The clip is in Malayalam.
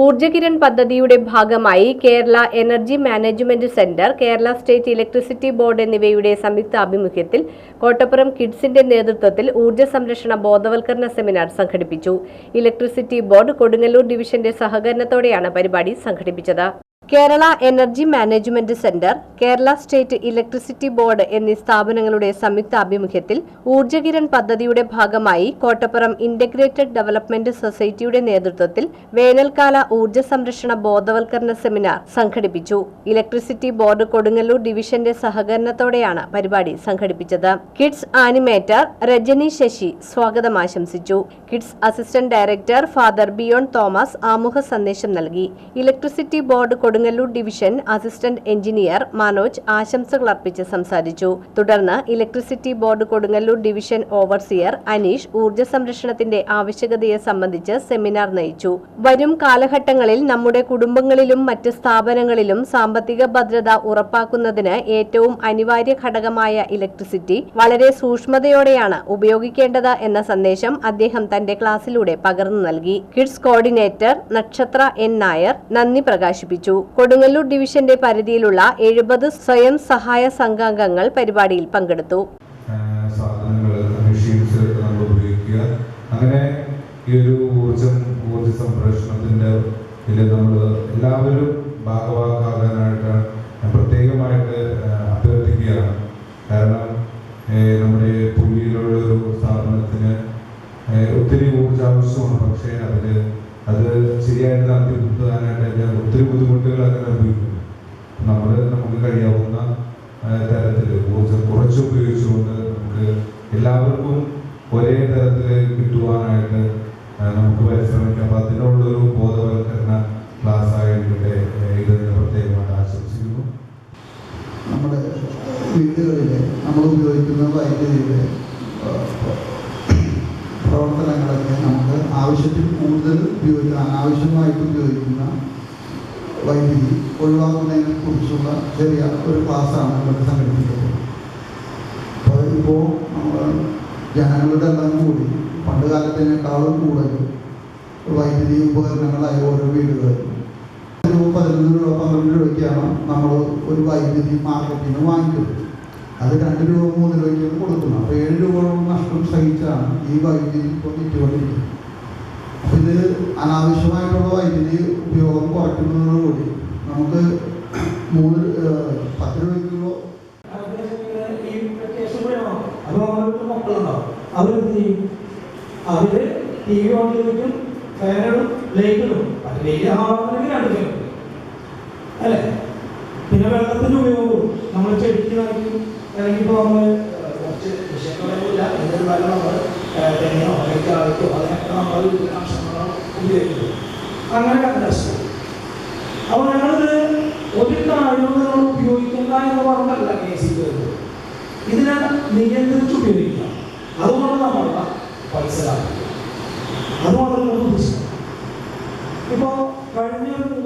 ഊർജകിരൺ പദ്ധതിയുടെ ഭാഗമായി Kerala energy management centre Kerala state electricity board എന്നിവയുടെ സംയുക്ത ആഭിമുഖ്യത്തിൽ കോട്ടപ്പുറം കിഡ്സിന്റെ നേതൃത്വത്തിൽ ഊർജ സംരക്ഷണ ബോധവൽക്കരണ സെമിനാർ സംഘടിപ്പിച്ചു. ഇലക്ട്രിസിറ്റി ബോർഡ് കൊടുങ്ങല്ലൂർ ഡിവിഷന്റെ സഹകരണത്തോടെയാണ് പരിപാടി സംഘടിപ്പിച്ചത്. Kerala energy management centre Kerala state electricity board എന്നീ സ്ഥാപനങ്ങളുടെ സംയുക്ത ആഭിമുഖ്യത്തിൽ ഊർജകിരൺ പദ്ധതിയുടെ ഭാഗമായി കോട്ടപ്പുറം ഇന്റഗ്രേറ്റഡ് ഡെവലപ്മെന്റ് സൊസൈറ്റിയുടെ നേതൃത്വത്തിൽ വേനൽക്കാല ഊർജ സംരക്ഷണ ബോധവൽക്കരണ സെമിനാർ സംഘടിപ്പിച്ചു. ഇലക്ട്രിസിറ്റി ബോർഡ് കൊടുങ്ങല്ലൂർ ഡിവിഷന്റെ സഹകരണത്തോടെയാണ് പരിപാടി സംഘടിപ്പിച്ചത്. കിഡ്സ് ആനിമേറ്റർ രജനി ശശി സ്വാഗതം ആശംസിച്ചു. Kids assistant director father Biyon Thomas ആമുഖ സന്ദേശം നൽകി. Electricity board Kodungallur division assistant engineer Manoj ആശംസകൾ അർപ്പിച്ച് സംസാരിച്ചു. തുടർന്ന് electricity board Kodungallur division overseer Aneesh ഊർജ സംരക്ഷണത്തിന്റെ ആവശ്യകതയെ സംബന്ധിച്ച് സെമിനാർ നയിച്ചു. വരും കാലഘട്ടങ്ങളിൽ നമ്മുടെ കുടുംബങ്ങളിലും മറ്റ് സ്ഥാപനങ്ങളിലും സാമ്പത്തിക ഭദ്രത ഉറപ്പാക്കുന്നതിന് ഏറ്റവും അനിവാര്യ ഘടകമായ ഇലക്ട്രിസിറ്റി വളരെ സൂക്ഷ്മതയോടെയാണ് ഉപയോഗിക്കേണ്ടത് എന്ന സന്ദേശം അദ്ദേഹം തന്റെ ക്ലാസ്സിലൂടെ പകർന്നു നൽകി. Kids coordinator Nakshatra N Nair നന്ദി പ്രകാശിപ്പിച്ചു. കൊടുങ്ങല്ലൂർ ഡിവിഷന്റെ പരിധിയിലുള്ള എഴുപത് സ്വയം സഹായ സംഘാംഗങ്ങൾ പരിപാടിയിൽ പങ്കെടുത്തു. അങ്ങനെ ഈ ഒരു നമ്മൾ എല്ലാവരും കാരണം നമ്മുടെ ഒത്തിരി ഊർജ ആവശ്യമാണ് പക്ഷേ അതിൽ അത് ശരിയായിട്ട് ഒത്തിരി ബുദ്ധിമുട്ടുകൾ അങ്ങനെ അനുഭവിക്കുന്നു. നമ്മൾ നമുക്ക് കഴിയാവുന്ന തരത്തിൽ ഊർജം കുറച്ച് ഉപയോഗിച്ചുകൊണ്ട് നമുക്ക് എല്ലാവർക്കും ഒരേ തരത്തിൽ കിട്ടുവാനായിട്ട് നമുക്ക് പരിശ്രമിക്കാം. അപ്പം അതിനുള്ളൊരു ബോധവൽക്കരണ ക്ലാസ് ആയിട്ട് ഇത് പ്രത്യേകമായിട്ട് ആശംസിക്കുന്നു. നമ്മുടെ വീടുകളിൽ നമ്മൾ ഉപയോഗിക്കുന്ന വൈദ്യുതിയുടെ പ്രവർത്തനങ്ങളൊക്കെ നമുക്ക് ആവശ്യത്തിൽ കൂടുതൽ ഉപയോഗിക്കുന്ന അനാവശ്യമായിട്ട് ഉപയോഗിക്കുന്ന വൈദ്യുതി ഒഴിവാക്കുന്നതിനെ കുറിച്ചുള്ള ചെറിയ ഒരു ക്ലാസ്സാണ് ഇവിടെ സംഘടിപ്പിക്കുന്നത് അപ്പോൾ ഇപ്പോൾ ജനങ്ങളുടെ എല്ലാം കൂടി. പണ്ട് കാലത്തിനേക്കാളും കൂടുതൽ വൈദ്യുതി ഉപകരണങ്ങളായ ഓരോ വീടുകളിൽ. ഒരു പതിനൊന്ന് രൂപ പന്ത്രണ്ട് രൂപയ്ക്കാണ് നമ്മൾ ഒരു വൈദ്യുതി മാർക്കറ്റിൽ നിന്ന് വാങ്ങിക്കുന്നത് അത് രണ്ട് രൂപ മൂന്ന് രൂപയ്ക്കാണ് കൊടുക്കുന്നത്. അപ്പോൾ ഏഴ് രൂപയോളം നഷ്ടം സഹിച്ചാണ് ഈ വൈദ്യുതി ഇപ്പോൾ വിറ്റുകൊണ്ടിരിക്കുന്നത്. അപ്പോൾ ഇത് അനാവശ്യമായിട്ടുള്ള വൈദ്യുതി മൂന്ന് പത്ത് വെക്കേഷൻ കൂടെയാണോ അപ്പോൾ അവർക്ക് മക്കളുണ്ടാവും. അവരെന്ത് ചെയ്യും? അവർ ടി വി ഓൺ ചെയ്തിട്ടും ഫാനിടും ലൈറ്റിടും ലൈറ്റ് ആവാണെങ്കിൽ രണ്ട് ഫാൻ. അല്ലേ? പിന്നെ വെള്ളത്തിന്റെ ഉപയോഗവും. നമ്മൾ ചെടിക്ക് നനയ്ക്കും അല്ലെങ്കിൽ നമ്മൾ കുറച്ച് വിഷയങ്ങളൊന്നുമില്ല വെള്ളം നമ്മൾ തെങ്ങിനോ അല്ലെങ്കിൽ ആൾക്കോ അതിനൊക്കെ നമ്മൾ വീട്ടിലാവശ്യങ്ങളോ ഉപയോഗിക്കുന്നു അങ്ങനെ കണ്ടസ്റ്റ് അപ്പോൾ ഞങ്ങളിത് ഒരു കാര്യവും ഉപയോഗിക്കണ്ട എന്ന് പറഞ്ഞല്ല കേസിൽ വരുന്നത് ഇതിനെ നിയന്ത്രിച്ച് ഉപയോഗിക്കുക അതുകൊണ്ട് പൈസ ലാഭിക്കുക അതുമാത്രമേ ഉദ്ദേശിക്കുന്നത് ഇപ്പോൾ കഴിഞ്ഞ ഒരു